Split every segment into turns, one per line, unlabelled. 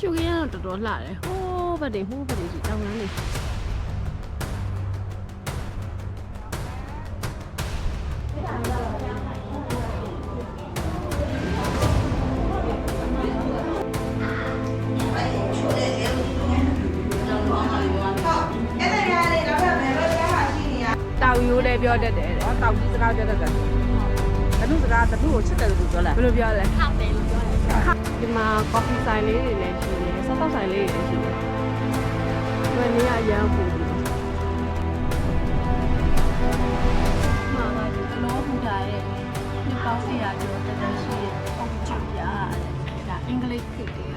ရှုခင်းကတော့တော်တော်လှတယ်ဟိုးဘက်တွေဟိုးဘက်တွေဒီတောင်လမ်းတွေတောင်ရိုးလည်းပြောတတ်တယ်တဲ့
ဟောတောက်ကြီးစကားပြောတတ်တယ်တနုစကားတနုကိုချစ်တယ်လို့ပြောလိုက်
ဘယ်လိုပြောလဲခါတယ်လို့ပြောတယ် ဒီမှာ coffee ဆိုင်လေးတွေလည်းရှိတယ်ဆော့ဆော့ဆိုင်လေးတွေလည်းရှိတယ်ဒီမှာနေရာအရန်ပူတယ်
မှာပါဒီကလောဘူတာရဲ့နှစ်ပေါင်း100ကျော်တက်တက်ရှိရဲ့အုပ်ချုပ်ရတဲ့ဒါအင်္ဂလိပ်ခေတ်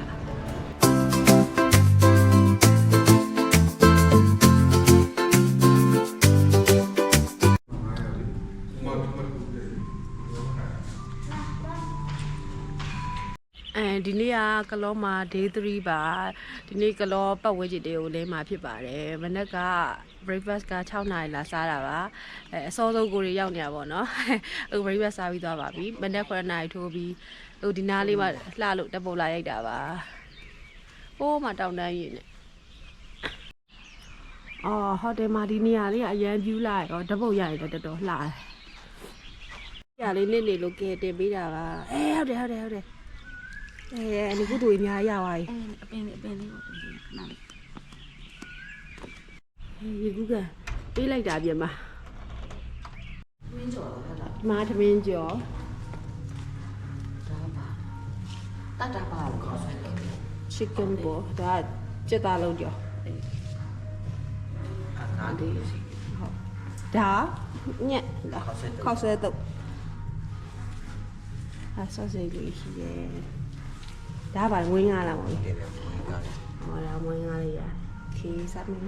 က
အဲဒီနေ့ကကလောမှာ day 3ပါဒီနေ့ကလောပတ်ဝန်းကျင်တွေကိုလဲမှာဖြစ်ပါတယ်မနက်က breakfast က6နာရီလာစားတာပါအဲအစောဆုံးကိုတွေရောက်နေတာပေါ့နော်အခု breakfast စားပြီးသွားပါပြီမနက်9နာရီထိုးပြီးဟိုဒီနားလေးမှာလှလို့တက်ပုတ်လာရိုက်တာပါဟိုးမှာတောင်တန်းရင်နဲ့အော်ဟိုတယ်မှာဒီနေရာလေးကအရန်ပြူလာရောဓပုတ်ရရင်လည်းတော်တော်လှတယ်။ရလေးနစ်နေလို့ကဲတင်ပေးတာပါ။အဲဟုတ်တယ်ဟုတ်တယ်ဟုတ်တယ်။ အဲအနေကုတူအများကြီးရပါပြီ
အဲအပင်လေးအပင်လေးပေါ့ခဏလေး။
ရေကူးကပေးလိုက်တာပြင်ပါ
ဝင်းကြော်တယ်လား။
ဒီမှာသမင်းကျော်
ဒါပါတတ်တာပါလို့ခေါ်ဆိုင်တယ်
chicken ပေါ်ဒါကကြက်သားလုံးကျော်
အာနာဒီစီ။
ဒါညက်ဒါ
ခေါက်ဆဲတုပ်
ခောက်ဆဲတုပ်။အဲဆော့ဆေးလေးရှိတယ်။ ဒါကဘာဝင်းငါလားမောင်။
တယ်တယ်ဝင်ကားတယ်
ဟောလာဝင်းငါလေးရ။ခေးစားမင်း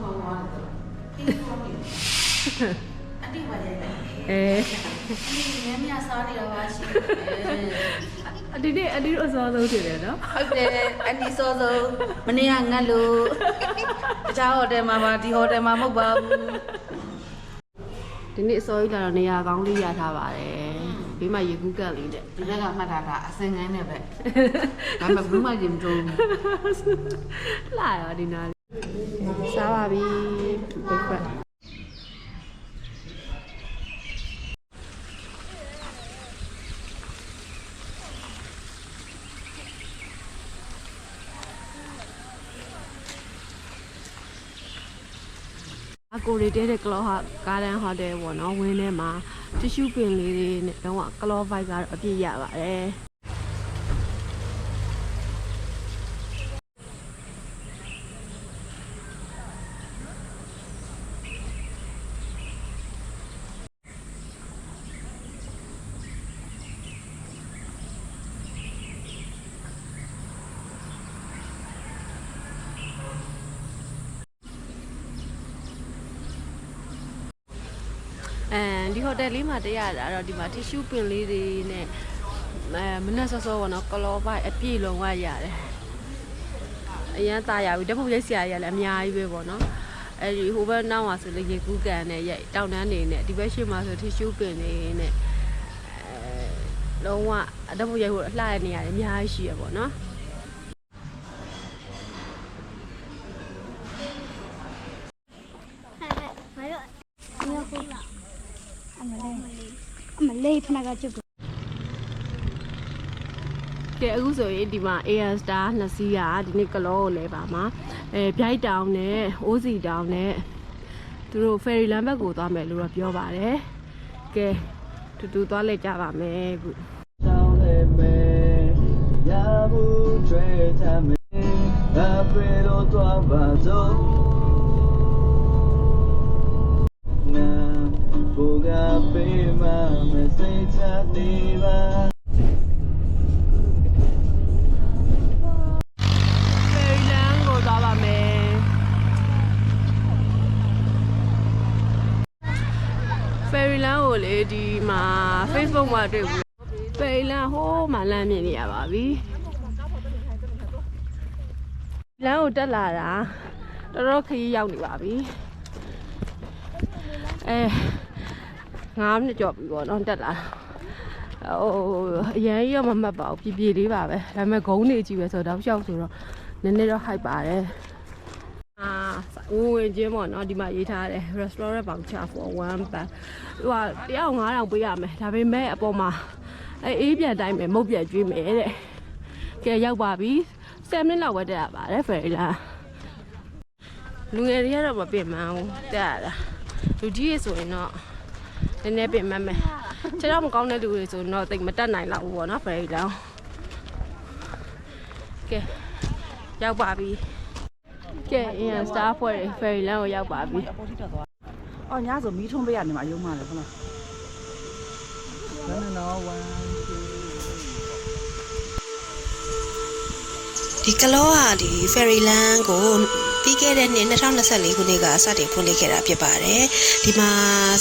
ဟောသွားတယ်အေးဟောတယ်အတိပါလေ
အဲ
ဒီနည်းများစားနေတာပါရှိတယ်
အဒီနေ့အဒီတို့အစောဆုံးဖြစ်တယ်နော်
ဟုတ်တယ်အနီစောစောမနေ့ကငတ်လို့တခြားဟိုတယ်မှာပါဒီဟိုတယ်မှာမဟုတ်ပါဘူး
ဒီနေ့အစောကြီးလာတော့နေရာကောင်းလေးရထားပါတယ်ဘေးမှာရေကူးကန့်လေးနဲ့
ဒီဘက်ကမှတ်တာကအစင်ငန်းနဲ့ပဲဒါပေမဲ့ဘူးမှရင်မကြုံဘူး
လာရောဒီနားလေးစားပါပြီ breakfast အကိုရီတဲတဲ့ကလောဟာကားဒန်ဟိုတယ်ပေါ့နော်ဝင်းထဲမှာတ िश ူးပင်လေးတွေနဲ့တော့ကလော vibe ကတော့အပြည့်ရပါတယ်အဲဒီ ဟိုတယ်လေးမှာတရတာတော့ဒီမှာ tissue ပင်လေးတွေနဲ့အဲမနက်စောစောပေါ့နော်ကလော vibe အပြည့်လုံးဝရတယ်အရန်ตาရပြီဓာတ်ပုံရိုက်စရာကြီးကလည်းအများကြီးပဲပေါ့နော်အဲ့ဒီဟိုဘက်နောက်မှာဆိုလေရေကူးကန်နဲ့ရိုက်တောင်တန်းနေနဲ့ဒီဘက်ရှေ့မှာဆို tissue ပင်တွေနဲ့အဲလုံးဝဓာတ်ပုံရိုက်ဖို့အလှရနေရတယ်အများကြီးရှိရပေါ့နော်
လေဖနာကကျုပ်
ကကဲအခုဆိုရင်ဒီမှာ Air Star နှစ်စီးကဒီနေ့ကလောကိုလဲပါမှာအဲဗျိုက်တောင်နဲ့အိုးစီတောင်နဲ့သူတို့ ferry လမ်းဘက်ကိုသွားမယ်လို့တော့ပြောပါတယ်ကဲတူတူသွားလိုက်ကြပါမယ်အခု
တောင်းလေမယ်ရဘူးတွေ့တာမယ်အပြေတော့သွားပါတော့ ကပေးမ
မစိတ်ချသေးပါဖယ်ရီလန်ကိုလေဒီမှာ Facebook မှာတွေ့ဘူးဖယ်ရီလန်ဟိုးမှာလမ်းမြင်နေရပါပြီလမ်းကိုတက်လာတာတော်တော်ခရီးရောက်နေပါပြီအဲ 9မိနစ်ကြော်ပြီပေါ့နော်တက်လာတာအရန်ကြီးတော့မမှတ်ပါဘူးပြပြလေးပါပဲဒါပေမဲ့ဂုံးနေကြည့်ပဲဆိုတော့တောက်လျှောက်ဆိုတော့နည်းနည်းတော့ hype ပါတယ်အာဦးဝင်ချင်းပေါ့နော်ဒီမှာရေးထားတယ် restaurant voucher for one bag ဟိုကတရား9000ပေးရမယ်ဒါပေမဲ့အပေါ်မှာအဲအေးပြန်တိုင်းမယ်မုတ်ပြန်ကျွေးမယ်တဲ့ကဲရောက်ပါပြီ7မိနစ်လောက်ပဲတက်ရပါတယ်ဖယ်ရီလာလူငယ်တွေကတော့မပြင်မအောင်တက်ရတာလူကြီးရေဆိုရင်တော့ နည်းနည်းပြင်မမယ်ခြေတော့မကောင်းတဲ့လူတွေဆိုရင်တော့တိတ်မတက်နိုင်တော့ဘူးပေါ့နော်ဖယ်ရီလာကဲရောက်ပါပြီကဲအင်းစတာဖွဲ့တွေဖယ်ရီလန်ကိုရောက်ပါပြီ
အော်ညဆိုမီးထုံးပေးရနေမှာအယုံမှလည်းဟုတ်လား
No, no, no, one, two.
ဒီကလောဟာဒီ Fairyland ကို ပြီးခဲ့တဲ့နှစ်2024ခုနှစ်ကစတင်ဖွင့်လှစ်ခဲ့တာဖြစ်ပါတယ်။ဒီမှာ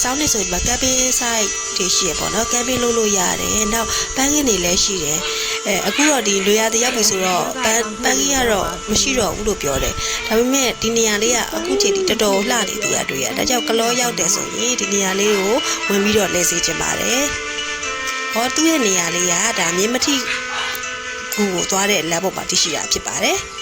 စောင်းနေဆိုဒီမှာ camping site တွေရှိရပေါ့နော်။ camping လုပ်လို့ရတယ်။နောက်ပန်းကင်းတွေလည်းရှိတယ်။အဲအခုတော့ဒီလွေရတရောက်ပြီဆိုတော့ပန်းပန်းကင်းကတော့မရှိတော့ဘူးလို့ပြောတယ်။ဒါပေမဲ့ဒီနေရာလေးကအခုချိန်ထိတော်တော်လှနေသူရတွေ့ရ။ဒါကြောင့်ကလောရောက်တယ်ဆိုရင်ဒီနေရာလေးကိုဝင်ပြီးတော့လဲစေချင်ပါတယ်။ဟောသူ့ရဲ့နေရာလေးကဒါမြင်းမထိကူကိုသွားတဲ့လမ်းပေါ်မှာတည်ရှိတာဖြစ်ပါတယ်။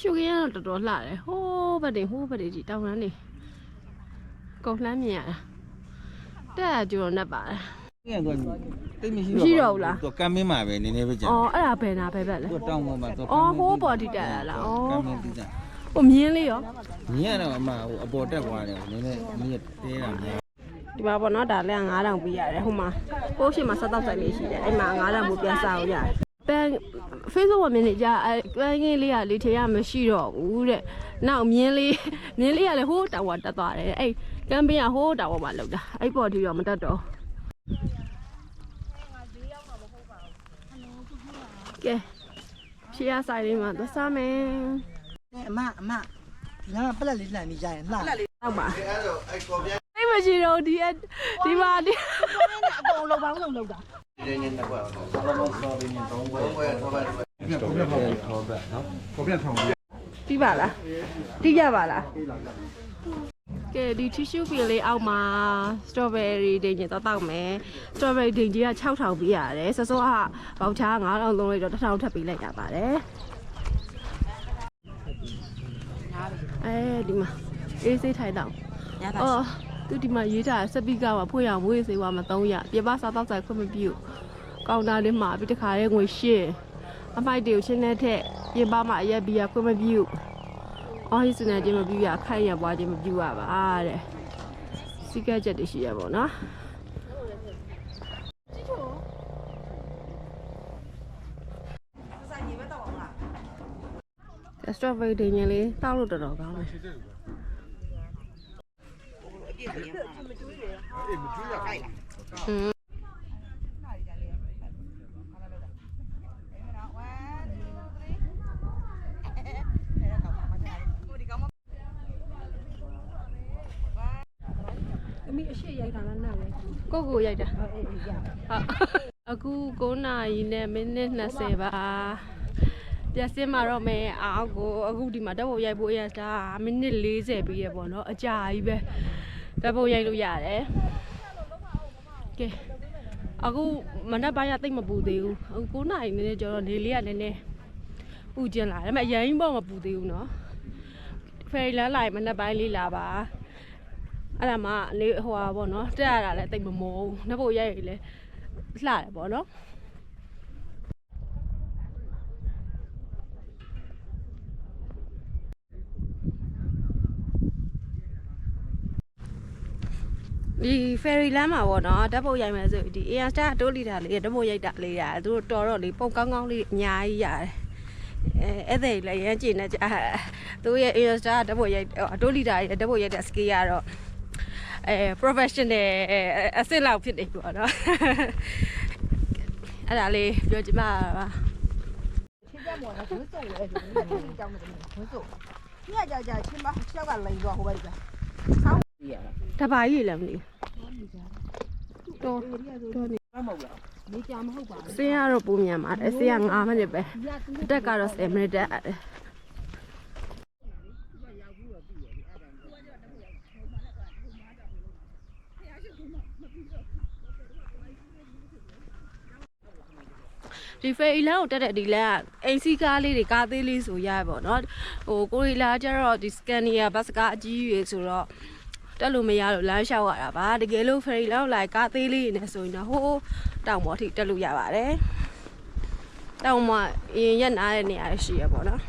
ရှုခင်းကတော့တော်တော်လှတယ်ဟိုးဘက်တွေဟိုးဘက်တွေကြီးတောင်တန်းနေကုန်လှမ်းမြင်ရတာတက်ရကြုံနဲ့ပါတယ်
ငယ်တော့တိတ်မရှိ
မရှိတော့ဘူးလား
သူကမ်းမင်းမှာပဲနည်းနည်းပဲကြာ
အော်အဲ့ဒါဘယ်နာဘယ်ဘက်လဲ
သူတောင်းပေါ်မှာသူ
အော်ဟိုးပေါ်တိတက်ရလားအော်
ကမ်းမင်းတိကျ
ဟိုမြင်းလေးရော
မြင်ရတော့အမဟိုအပေါ်တက်သွားတယ်နည်းနည်းမြင်တဲတာများ
ဒီမှာပေါ့နော်ဒါလည်း9000ပေးရတယ်ဟိုမှာဟိုးရှိမှာစတော့ဆိုင်လေးရှိတယ်အဲ့မှာ9000ဘူးပြန်စားအောင်ရတယ် ပန်း Facebook မှာမြင်နေကြအဲပန်းကင်းလေးကလေထေရမရှိတော့ဘူးတဲ့နောက်မြင်းလေးမြင်းလေးကလည်းဟိုးတာဝါတက်သွားတယ်တဲ့အဲ့ကမ်ပင်းကဟိုးတာဝါမှာလောက်တာအဲ့ပေါ်ထိတော့မတက်တော့ကဲဖြေရဆိုင်လေးမှာသွားစားမယ်
အမအမဒီနားကပလက်လေးလှန်နေကြရင်လှလှလေး
တော့ပါအဲ့မရှိတော့ဒီအဒီမှာဒီ
အကုန်လုံးပေါင်းလုံးလုံးတာ
တီးပါလားတီးကြပါလားကဲဒီ tissue ပင်လေးအောက်မှာ strawberry ဒိန်ကြီးတော့တောက်မယ် strawberry ဒိန်ကြီးက6000ပေးရတယ်စစောကဘောက်ချား9000သုံးလိုက်တော့1000ထပ်ပေးလိုက်ရပါတယ်အဲဒီမှာအေးစိတ်ထိုင်တော့
ညတာ
အော် သူဒီမှာရေးထားစပီကာမှာဖွင့်ရမွေးစေဝါမ300ပြပစားတော့ဆိုင်ခွင့်မပြုကောင်တာလေးမှာပြီးတခါလေးငွေရှင်းအမိုက်တွေကိုချင်းတဲ့ထက်ပြပမှာအရက်ဘီယာခွင့်မပြုအော်ဟိစနေချင်းမပြုရခိုက်ရပွားချင်းမပြုရပါတဲ့စီကက်ချက်တွေရှိရပါတော့စထရဘယ်ဒင်းလေးတောက်လို့တော်တော်ကောင်းတယ် အမိအရှိရိုက်တာလားနားလေကိုကိုရိုက်တာဟုတ်အခု9နာရီနဲ့မိနစ်20ပါပြစင်းมาတော့မယ်အောက်ကိုအခုဒီမှာဓာတ်ပုံရိုက်ဖို့အရတာမိနစ်40ပြီးရပေါ့နော်အကြာကြီးပဲ ဓာတ်ပုံရိုက်လို့ရတယ်ကဲအခုမနက်ပိုင်းကတိတ်မပူသေးဘူးအခု9နာရီနည်းနည်းကျော်တော့နေလေးကနည်းနည်းပူကျင်လာတယ်ဒါပေမဲ့အရင်ပေါ့မပူသေးဘူးနော်ဖယ်ရီလန်းလိုက်မနက်ပိုင်းလေးလာပါအဲ့ဒါမှလေဟိုဟာပေါ့နော်တက်ရတာလည်းတိတ်မမောဘူးနှဖို့ရိုက်ရည်လည်းလှတယ်ပေါ့နော် ဒီ ferry လမ်းမှာပေါ့နော်ဓာတ်ပုံရိုက်မယ်ဆိုဒီ air star တိုးလီတာလေးဓာတ်ပုံရိုက်တာလေးရာသူတို့တော်တော့လေးပုံကောင်းကောင်းလေးအများကြီးရတယ်အဲအဲ့ဒါလည်းရမ်းကျင်နေကြသူရဲ့ air star ဓာတ်ပုံရိုက်တိုးလီတာရဲ့ဓာတ်ပုံရိုက်တဲ့ skill ကတော့အဲ professional အစစ်လောက်ဖြစ်နေပြီပေါ့နော်အဲ့ဒါလေးပြောချင်ပါပါ
ညကြကြချင်းမရှောက်ကလိန်သွားဟိုဘက်က
တပါကြီးလည်းမသိဘူးတော်တော်နေ
မဟုတ်လား
စင်းကတော့ပုံမြန်ပါတယ်စင်းက9မိနစ်ပဲအတက်ကတော့10မိနစ်တက်ရတယ်ဒီဖေးလန်ကိုတက်တဲ့ဒီလန်ကအိမ်စီကားလေးတွေကားသေးလေးဆိုရရပေါ့နော်ဟိုကိုရီလာကျတော့ဒီစကန်နီယာဘတ်စကားအကြီးကြီးဆိုတော့ တက်လို့မရလို့လမ်းလျှောက်ရတာပါတကယ်လို့ဖေးလန်ကိုလိုက်ကားသေးလေးနေဆိုရင်တော့ဟိုးတောင်ပေါ်ထိတက်လို့ရပါတယ်တောင်မှာရင်ရက်နားတဲ့နေရာရှိရပေါ့နော်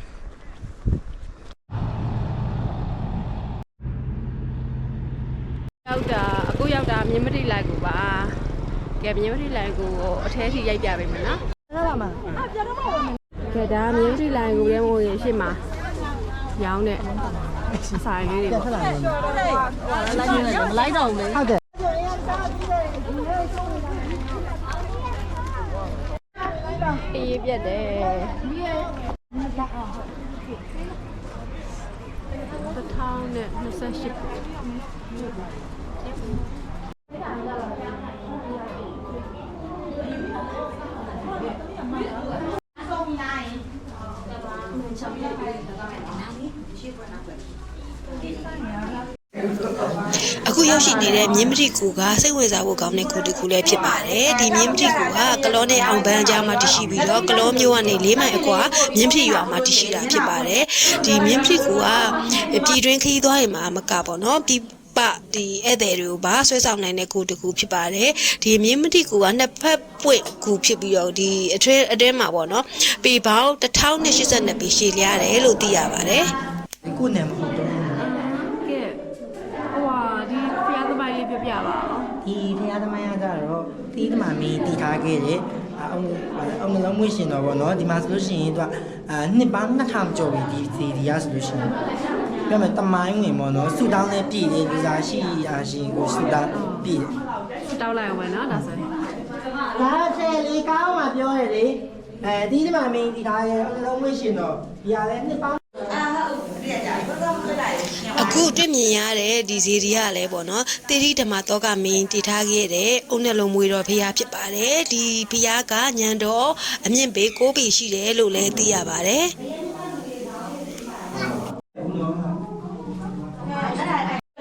ရောက်တာအခုရောက်တာမြင်းမတိလိုက်ကိုပါကဲမြင်းမတိလိုက်ကိုအထဲထိရိုက်ပြပေးမယ်နော်
အဲ့ဒါမှ
ကဲဒါမြင်းစီလိုင်းကိုလည်းမို့ရင်ရှေ့မှာရောင်းတဲ့ ဆိုင်လေးတွေ
ပြ
ပေါ့
တ်လာတယ်
မလိုက်တော့ဘူးလေ
ဟုတ်တယ်
အေးပြက်တယ်တစ်ထောင်နဲ့28။
အခုရောက်ရှိနေတဲ့မြင်းမတိကူကစိတ်ဝင်စားဖို့ကောင်းတဲ့ကူတစ်ခုလည်းဖြစ်ပါတယ်ဒီမြင်းမတိကူကကလောနဲ့အောင်ပန်းကြားမှာတည်ရှိပြီးတော့ကလောမျိုးကနေ၄မိုင်အကွာမြင်းဖြစ်ရွာမှာတည်ရှိတာဖြစ်ပါတယ်ဒီမြင်းမတိကူကပြည်တွင်းခရီးသွားရင်မှာမကပေါ့နော်ပြည်ပဒီဧည့်သည်တွေကိုပါဆွဲဆောင်နိုင်တဲ့ကူတစ်ခုဖြစ်ပါတယ်ဒီမြင်းမတိကူကနှစ်ဖက်ပွင့်ကူဖြစ်ပြီးတော့ဒီအထွေးအတွင်းမှာပေါ့နော်ပေပေါင်း1082ပေရှည်လျားတယ်လို့သိရပါတယ်
ကိုယ်နဲ့မဟုတ်တော့ဘူး
ကဲဟိုဟာဒီဖျားသမိုင်းလေးပြပြပါအောင်
ဒီဖရားသမိုင်းကကြတော့တီးသမားမီးတည်ထားခဲ့တယ်အောင်အောင်လုံးမွေးရှင်တော့ဗောနော်ဒီမှာဆိုလို့ရှိရင်သူကအာနှစ်ပေါင်း2000ကျော်ပြီဒီဒီဒီရဆိုလို့ရှိရင်ပြောမယ်တမိုင်းဝင်ဗောနော်ဆူတောင်းနဲ့ပြည်တယ်လူစားရှိအားရှိကိုဆူတောင်းပြည်တယ်
တောက်လိုက်အောင်မယ်နော်ဒါဆိုရင်
ဒါဆယ်လေးကောင်းမှပြောရလေအဲဒီသမားမင်းဒီထားရဲ့အလုံးမွေးရှင်တော့ဒီဟာလည်းနှစ်ပေါင်း
အခုတွေ့မြင်ရတဲ့ဒီဇေဒီကလည်းပေါ့နော်တေရီဓမ္မတောကမင်းတည်ထားခဲ့တဲ့အုံနဲ့လုံးမွေတော်ဖရားဖြစ်ပါတယ်ဒီဖရားကညံတော်အမြင့်ပေ6ပေရှိတယ်လို့လည်းသိရပါတယ်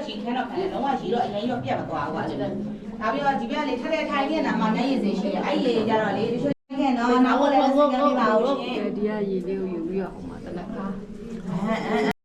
ရှိခဲတော့ခဲလုံးဝရှိတော့အရင်ရောပြတ်မသွားဘူးကွာဒါပြီးတော့ဒီဘက်လေထက်ထက်ထိုင်နေတာမှနိုင်ရည်စင်ရှိတယ်အဲ့ရည်ကြတော့လေတချို့ခဲနော်နောက်လည်းစကန်ပြပါဦးလို့
ကဲဒီကရေလေးကိုယူပြီးတော့ဟိုမှာတနက်ခါ
ခ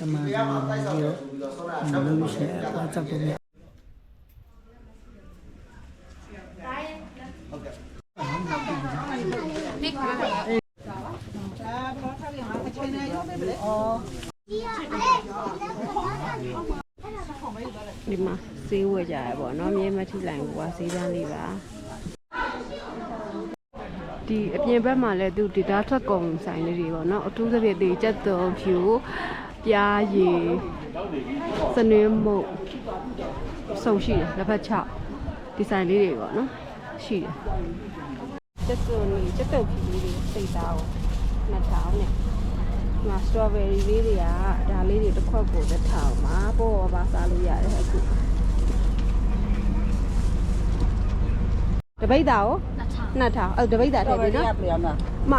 တမန်တရား
မှာတို
က်ဆောင်
ပြီး
ပြီး
တော့
တော့ဆိုတာ
မလို့ရှိရင်အသွားချက်ပုံရ
ဟုတ်ကဲ့
ဒီမှာဈေးဝယ်ကြရပေါ့နော်မြဲမထီလိုင်ကဈေးတန်းလေးပါဒီအပြင်ဘက်မှာလည်းသူဒေတာထွက်ကုန်ဆိုင်လေးတွေပေါ့နော်အထူးသဖြင့်ဒီကြက်သွန်ဖြူ ပြားရည်စနွေးမုတ်စုံရှိတယ်လက်ဖက်ချောက်ဒီဆိုင်လေးတွေပေါ့နော်ရှိတယ်ကြက်သွန်လေးကြက်သွန်ဖြူလေးတွေစိတ်သားကိုနှစ်ထောင်နဲ့ဒီမှာ strawberry လေးတွေကဒါလေးတွေတစ်ခွက်ကိုတစ်ထောင်ပါပေါ်ပါစားလို့ရတယ်အခုတပိတ်တာကို
နှစ်ထောင်
နှစ်ထောင်အဲ့တပိတ်တာထည့်ပြီနော်မ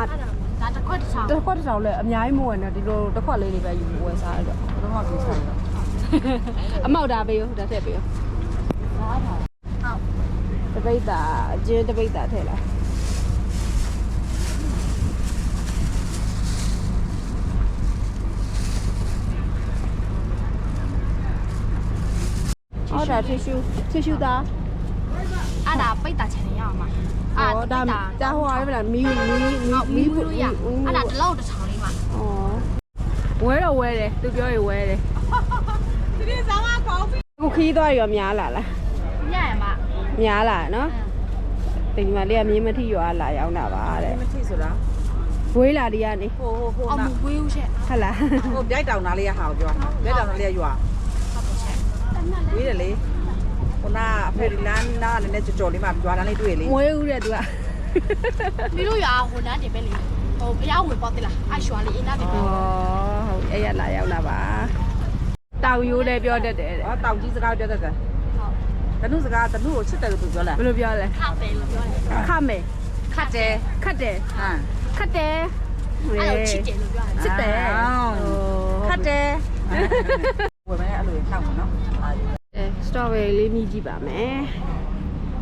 ဒါတစ်ခွက်တစ်ထောင်
တစ်ခွက်တစ်ထောင်လဲအများကြီးမဝင်နဲ့ဒီလိုတစ်ခွက်လေးတွေပဲယူဝယ်စားရတော့တော့ပြစားရတော့အမောက်တာပေးရောဒါထည့်ပေးရော
ဟုတ်
တပိတ်တာအကျင်းတပိတ်တာထည့်လိုက်အော်ဒါ tissue tissue သား
အဲ့ဒါပိတ်တာချင်နေရအောင်မ
အော်ဒါဒါဟိုဟာပဲလားမီမီမီ
ဟုတ်မီးဘူးလို့ရအဲ့ဒါတစ်လောက်တစ်ထောင်လေးမှာ
ဩဝဲတော့ဝဲတယ်သူပြောရင်ဝဲတယ်ဒီနေ့စားမကောင်းပြီခုခီးသွားရောများလာလား
ညရမှာ
များလာနော်ဒီမှာလေးကမြင်းမထီရွာလာရောက်တာပါတဲ့
မထီဆိုတာ
ဝေးလာဒီကနေ
ဟိုဟိုဟို
အော်မ
နာ
ဝေးဦးချက်
ဟုတ်လား
ဟိုပြိုက်တောင်သားလေးရဟာကိုပြောပြိုက်တောင်သားလေးရရွာ
ဟုတ်ပါချက်
ဝေးတယ်လေ ဟိုနာဖယ်ရီလန်နာလည်းနဲ့ကြော်ကြော်လေးမှရွာတန်းလေးတွေ့လေ
မွေးဦးတဲ့သူက
မီလို့ရဟိုနားတင်ပဲလေဟိုဘုရားဝင်ပေါ်တယ်လားအရွှာလေးအင်းနားတင်
ဩ
ပဲ
ဟုတ်အဲ့ရလာရောက်လာပါတောင်ရိုးလည်းပြောတတ်တယ်တဲ့
ဟောတောင်ကြီးစကားပြောတတ်တယ်
ဟုတ်
တနုစကားတနုကိုချစ်တယ်လို့သူပြောလား
ဘယ်လိုပြောလဲ
ခတ်တယ်လို့ပြောတယ်
ခမယ်
ခတ်တယ်
ခတ်တယ်
ဟမ်
ခတ်တယ်
အဲ့လိုချစ်တယ်လို့ပြောတယ်
ချစ်တယ်
ခတ်တယ်ဝယ်မယ်အဲ့လိုခောက်မှာနော်
အဲ strawberry လေးမြည်ကြည့်ပါမယ်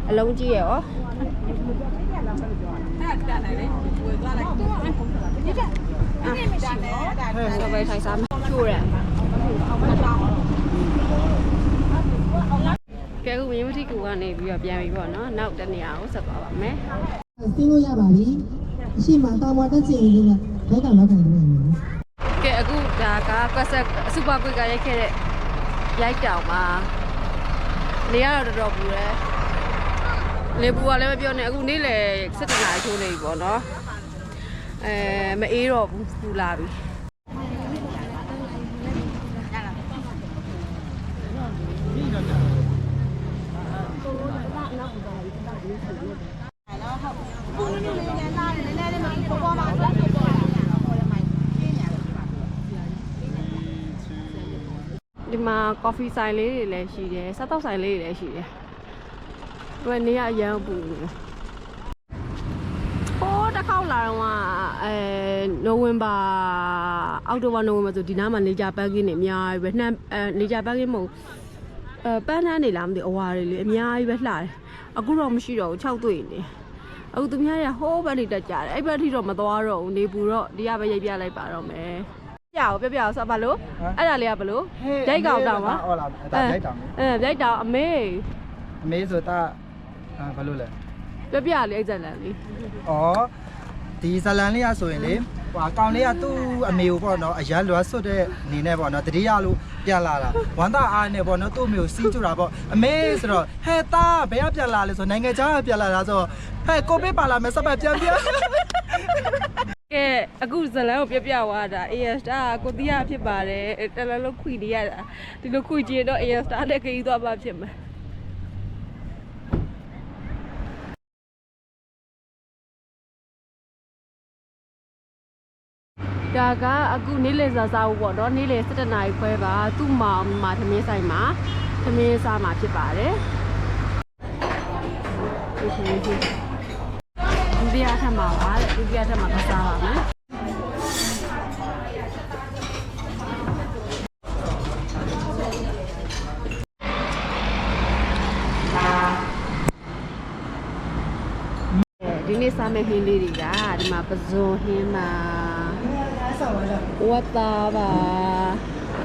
အလုံးကြီးရရော strawberry ထိုင်စားမယ်ချိုးရကဲခုမြင်းမတိကူကနေပြီးတော့ပြန်ပြီပေါ့နော်နောက်တစ်နေရာကိုဆက်သွားပါမယ်
ဆင်းလို့ရပါပြီအရှိမတာမွာတက်ချင်ရင်လည်းဘက်ကလောက်ခံနေတယ်နော်
ကဲအခုဒါကကွက်ဆက်စူပါကွက်ကရိုက်ခဲ့တဲ့ရိုက်တောင်ပါ နေရတော့တော်တော်ပူတယ်လေပူကလည်းမပြောနဲ့အခုနေ့လေ7နာရီချိုးနေပြီပေါ့နော်အဲမအေးတော့ဘူးပူလာပြီ ဒီမှာ coffee ဆိုင်လေးတွေလည်းရှိတယ်စားတော့ဆိုင်လေးတွေလည်းရှိတယ်။ဒီနေ့ကအရန်ပူနေတယ်။ဟိုးတစ်ခေါက်လာတော့ကအဲနိုဝင်ဘာအောက်တိုဘာနိုဝင်ဘာဆိုဒီနားမှာနေကြပန်းကင်းနေအများကြီးပဲနှမ်းအဲနေကြပန်းကင်းမဟုတ်အဲပန်းနှမ်းနေလားမသိဘူးအဝါတွေလေအများကြီးပဲလှတယ်။အခုတော့မရှိတော့ဘူး6တွေ့နေ။အခုသူများတွေကဟိုးဘက်နေတက်ကြတယ်။အဲ့ဘက်ထိတော့မသွားတော့ဘူးနေပူတော့ဒီကပဲရိပ်ပြလိုက်ပါတော့မယ်။ ပြအောင်ပြပြအောင်ဆိုဘာလို့အဲ့ဒါလေးကဘလို့ရိုက်ကောင်တောင်ပါ
ဟောလားဒါရိုက်တောင်
အဲရိုက်တောင်အမေ
အမေဆိုတာဘာလို့လဲ
ပြပြလေးအဲ့ဇက်လန်လေး
ဩဒီဇလန်လေးရဆိုရင်လေဟိုအကောင်လေးကသူ့အမေကိုပေါ့နော်အရန်လွတ်ဆွတ်တဲ့အနေနဲ့ပေါ့နော်တတိယလို့ပြန်လာတာဝမ်းသာအားနဲ့ပေါ့နော်သူ့အမေကိုစီးကြတာပေါ့အမေဆိုတော့ဟဲ့သားဘယ်ကပြန်လာလဲဆိုနိုင်ငံခြားကပြန်လာတာဆိုတော့ဟဲ့ကိုပေးပါလာမယ်စပတ်ပြန်ပြန်
ကဲအခုဇလန်ကိုပြပြသွားတာ AS star ကိုတီးရဖြစ်ပါတယ်တလလုံးခွီနေရတာဒီလိုခွီကြည့်တော့ AS star နဲ့ခရီးသွားမှဖြစ်မှာဒါကအခုနေ့လယ်စာစားဖို့ပေါ့နော်နေ့လယ်7နာရီခွဲပါသူ့မောင်မှာသမင်းဆိုင်မှာသမင်းစားမှာဖြစ်ပါတယ်ဒီလိုဒီ ဒုတိယထပ်မှာပါတဲ့ဒုတိယထပ်မှာကစားပါမယ်ဒီနေ့စားမယ့်ဟင်းလေးတွေကဒီမှာပဇွန်ဟင်းပါဝတ်သားပါ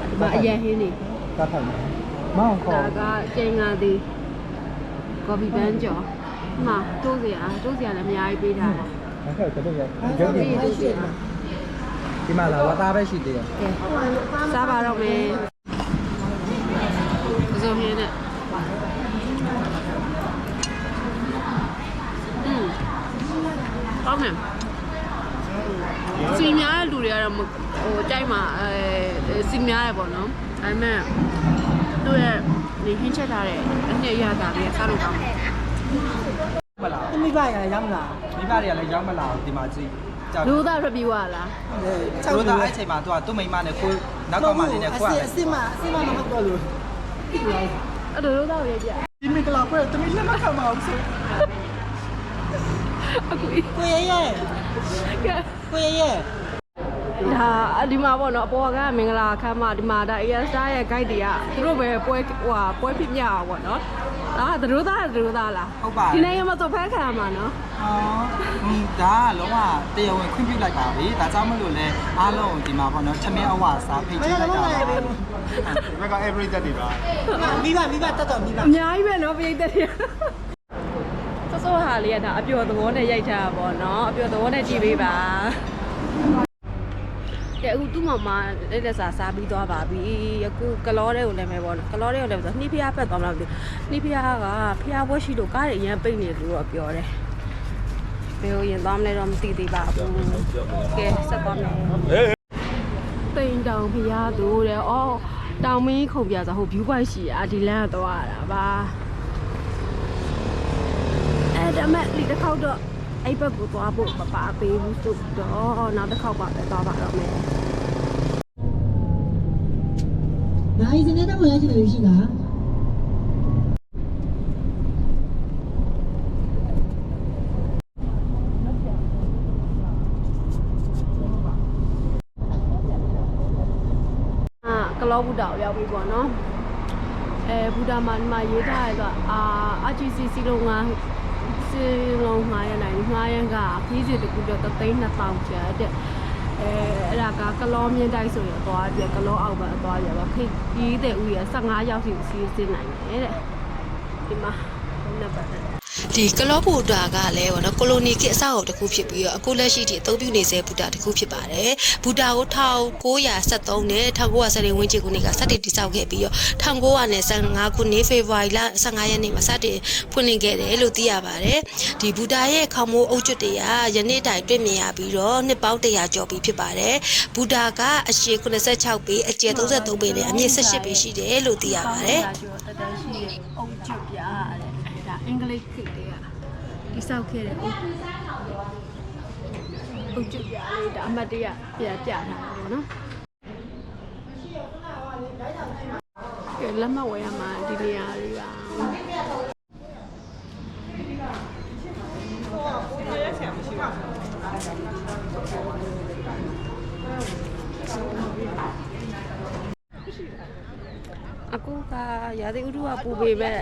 ဒီမှာအရင်ဟင်းတွေ
ကတ်ထိုင်မောင်ခေါ်
ဒါကကျင်းငါသေးကော်ပီပန်းကြော် ဒီမှာတိုးစရာတိုးစရာလည်းအများကြီးပေးထားတယ်
ဟုတ်ကဲ့တော်ရ
တိုးစရာတိုးစရာ
ဒီမှာလာဝတ်သားပဲရှိသေးတယ်
ကဲစားပါတော့မယ်ပဇွန်ဟင်းနဲ့อืมကောင်းကောင်းတယ်စီများတဲ့လူတွေကတော့မဟိုကြိုက်မှာအဲစီများတယ်ပေါ့နော်ဒါပေမဲ့သူ့ရဲ့ဒီဟင်းချက်ထားတဲ့အနှစ်အရသာလေးစားလို့ကောင်းတယ်
မလား
မိဘရရောက်လာ
မိဘတွေကလည်းရောက်မလာဘူးဒီမှာကြည့်ကြောက်
လူသား review ရလား
တို့တော့အဲ့ချိန်မှာသူကသူ့မိမနဲ့ကိုနောက်ကမှလေးနဲ့ကိုက
အစစ်မအစစ်မမဟုတ်တော့လို့
အဲ့လိုလူသားကိုရိုက်ပြ
ဒီမင်္ဂလာပွဲတမီးလက်မခံမအောင်ဆို
အခု
ကိုရရဲ့ကိုရရဲ့
ဒါဒီမှာပေါ့နော်အပေါ်ကမင်္ဂလာခမ်းမဒီမှာဒါ AS Star ရဲ့ guide တွေကသူတို့ပဲပွဲဟိုဟာပွဲဖြစ်မြအောင်ပေါ့နော် ဒါကသတို့သားသတို့သားလား
ဟုတ်ပါ
ဒီနိုင်ငံမှာတော့ဖက်ခံရမှာနော်
အော်ဟင်းဒါကလုံးဝတရားဝင်ခွင့်ပြုလိုက်ပါပြီဒါကြောင့်မလို့လဲအားလုံးဒီမှာပေါ့နော်ချမင်းအဝါစားဖိတ်ကြည့်လိုက်တာပါ
ဘက်က every တက်တွေပါ
မိဘမိဘတက်တော့မိဘ
အများကြီးပဲနော်ပိတ်တဲ့တွေကစောစောဟာလေးကဒါအပျော်သဘောနဲ့ရိုက်ထားတာပေါ့နော်အပျော်သဘောနဲ့ကြည့်ပေးပါ ကဲအခုသူ့မမလက်လက်စာစားပြီးသွားပါပြီအခုကလောတဲ့ကိုလည်းပဲပေါ့နော်ကလောတဲ့ကိုလည်းပဲဆိုနှီးဖျားဖက်သွားမလားမသိဘူးနှီးဖျားကဖျားပွဲရှိလို့ကားတွေအရင်ပိတ်နေတယ်လို့တော့ပြောတယ်ဘယ်လိုရင်သွားမလဲတော့မသိသေးပါဘူးကဲဆက်သွားမယ်ပိန်တောင်ဖျားသူတဲ့အော်တောင်မင်းခုံပြဆိုဟို view point ရှိอ่ะဒီလမ်းကတော့ရတာပါအဲ့ဒါမဲ့ဒီတစ်ခေါက်တော့ အဲ့ဘက်ကိုသွားဖို့မပါပေးဘူးဆိုတော့နောက်တစ်ခေါက်ပါပဲသွားပါတော့မယ်
နိုင်စနေတဲ့ဝင်ရရှိလို့ရှိလား
အာကလောဘူတာကိုရောက်ပြီပေါ့နော်အဲဘူတာမှာဒီမှာရေးထားရတော့အာ RGC စီလုံးငါ စီလုံးငါရနိုင်ငါရန်ကခီးစီတကူတော့တသိန်း2000ကျပ်တဲ့အဲအဲ့ဒါကကလောမြင့်တိုက်ဆိုရင်အသွားပြကလောအောက်ဘက်အသွားပြပါခိကြီးတဲ့ဦးရ15ရောက်စီစီးစင်းနိုင်တယ်တဲ့ဒီမှာဘယ်နဲ့ပတ်သက်
ဒီကလော့ဘူတာကလည်းဗောနော်ကိုလိုနီခေတ်အဆောက်အအုံတစ်ခုဖြစ်ပြီးတော့အခုလက်ရှိထိအသုံးပြုနေစေဘူတာတစ်ခုဖြစ်ပါတယ်ဘူတာကို1973နဲ့1970ဝန်းကျင်ခုနှစ်ကစတင်တည်ဆောက်ခဲ့ပြီးတော့1955ခုနှစ်ဖေဖော်ဝါရီလ15ရက်နေ့မှာစတင်ဖွင့်လှစ်ခဲ့တယ်လို့သိရပါတယ်ဒီဘူတာရဲ့ခေါင်းမိုးအုပ်ကျွတ်တွေကယနေ့တိုင်တွေ့မြင်ရပြီးတော့နှစ်ပေါင်း100ကျော်ပြီဖြစ်ပါတယ်ဘူတာကအရှည်86ပေအကျယ်33ပေနဲ့အမြင့်18ပေရှိတယ်လို့သိရပါတယ်
ကျော်တတန်းရှိတဲ့အုပ်ကျွတ်ပြတဲ့ဒါအင်္ဂလိပ်ခေတ်တွေကတိဆောက်ခဲ့တဲ့အုပ်အုပ်ကျွတ်ပြလေးဒါအမှတ်တရပြန်ပြထားတာပေါ့နော်ကဲလက်မဝယ်ရမှာဒီနေရာလေးပါ ကရာသီဥတုကပူပေမဲ့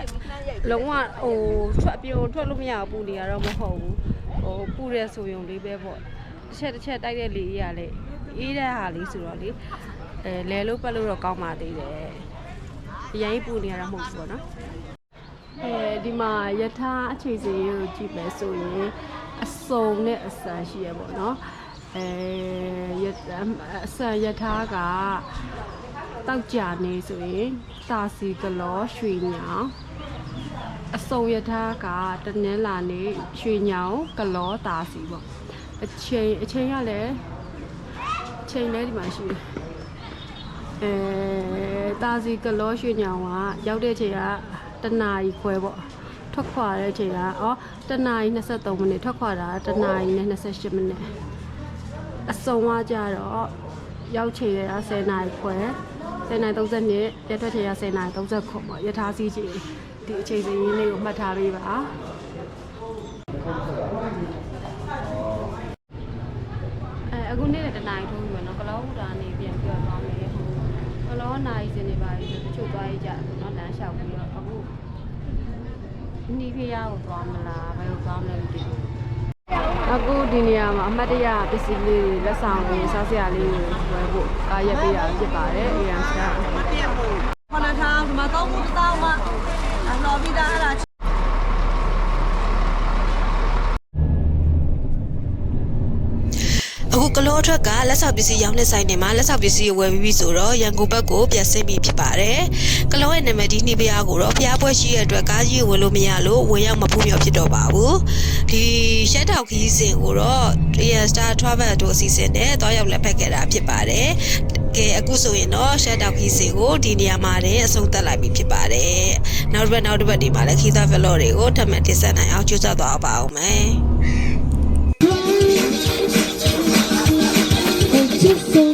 လုံးဝဟိုထွက်ပြုံထွက်လို့မရဘူးပူနေရတော့မဟုတ်ဘူးဟိုပူရဲဆိုရုံလေးပဲပေါ့တစ်ချက်တစ်ချက်တိုက်တဲ့လေကြီးကလေအေးတဲ့ဟာလေးဆိုတော့လေအဲလဲလို့ပတ်လို့တော့ကောင်းပါသေးတယ်အရင်ပူနေရတာမဟုတ်ဘူးပေါ့နော်အဲဒီမှာယထာအခြေစီကိုကြည့်မယ်ဆိုရင်အစုံနဲ့အဆန်ရှိရပေါ့နော်အဲယအဆန်ယထာကတောက်ကြနေဆိုရင် တာစီကလောရွှေညောင်အစုံရထားကတနင်္လာနေ့ရွှေညောင်ကလောတာစီပေါ့အချိန်အချိန်ရလဲအချိန်လဲဒီမှာရှိတယ်အဲတာစီကလောရွှေညောင်ကရောက်တဲ့ချိန်ကတနာရီခွဲပေါ့ထွက်ခွာတဲ့ချိန်ကဩတနာရီ23မိနစ်ထွက်ခွာတာတနာရီနဲ့28မိနစ်အစုံကကြတော့ရောက်ချိန်ရ10နာရီခွဲ 10နိုင်32ရက်ထွက်ချင်ရ10နိုင်30ခုပေါ့ရထားစီးချင်ဒီအချိန်စရင်းလေးကိုမှတ်ထားပေးပါအဲအခုနေ့လည်းတနိုင်ထိုးပြီနော်ကလောဟူတာနေပြန်ပြောသွားမယ်ဟိုကလောနိုင်စင်နေပါပြီဆိုတချို့သွားရကြတယ်နော်လမ်းလျှောက်ပြီးတော့အခုနီးဖျားကိုသွားမလားဘယ်ကိုသွားမလဲမသိဘူး အခုဒီနေရာမှာအမှတ်တရပစ္စည်းလေးတွေလက်ဆောင်တွေစားစရာလေးတွေဝယ်ဖို့ကားရက်ပေးရဖြစ်ပါတယ်အေရန်စတာ
ခဏထားဒီမှာတော့ဘူးတောင်းမှအလော်ပြီးသားအဲ့ဒါ
အအခုကလောထွက်ကလက်ဆောင်ပစ္စည်းရောင်းတဲ့ဆိုင်တွေမှာလက်ဆောင်ပစ္စည်းကိုဝယ်ပြီးပြီဆိုတော့ရန်ကုန်ဘက်ကိုပြန်ဆင်းပြီးဖြစ်ပါတယ်ကလောရဲ့နာမည်ဒီနှီးပြားကိုတော့ဖျားပွဲရှိတဲ့အတွက်ကားကြီးကိုဝင်လို့မရလို့ဝင်ရောက်မဖို့မြော်ဖြစ်တော့ပါဘူးဒီရှက်တောက်ခီးစဉ်ကိုတော့ Real Star Travel တို့အစီအစဉ်နဲ့တွားရောက်လက်ဖက်ခဲ့တာဖြစ်ပါတယ်ကဲအခုဆိုရင်တော့ရှက်တောက်ခီးစဉ်ကိုဒီနေရာမှာတင်အဆုံးသတ်လိုက်ပြီဖြစ်ပါတယ်နောက်တစ်ပတ်နောက်တစ်ပတ်ဒီမှာလည်းခီးသားဗလော့တွေကိုထပ်မံတင်ဆက်နိုင်အောင်ကြိုးစားသွားပါအောင်မယ်
You.